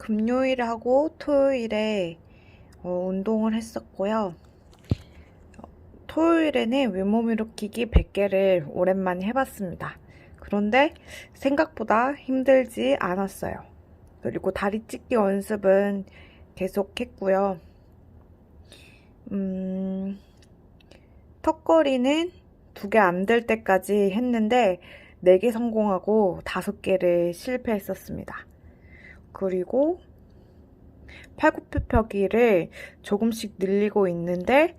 금요일하고 토요일에 어, 운동을 했었고요. 어, 토요일에는 윗몸 일으키기 100개를 오랜만에 해봤습니다. 그런데 생각보다 힘들지 않았어요. 그리고 다리 찢기 연습은 계속 했고요. 음, 턱걸이는 두 개 안 될 때까지 했는데 네개 성공하고 다섯 개를 실패했었습니다. 그리고 팔굽혀펴기를 조금씩 늘리고 있는데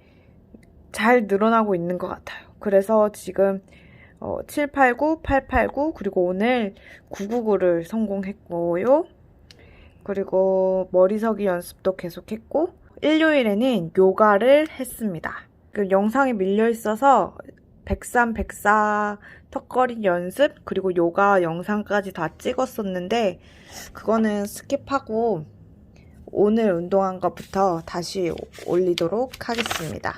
잘 늘어나고 있는 것 같아요. 그래서 지금 어, 789, 889 그리고 오늘 999를 성공했고요. 그리고 머리서기 연습도 계속했고 일요일에는 요가를 했습니다. 그 영상이 밀려 있어서 103, 104 턱걸이 연습 그리고 요가 영상까지 다 찍었었는데 그거는 스킵하고 오늘 운동한 것부터 다시 올리도록 하겠습니다.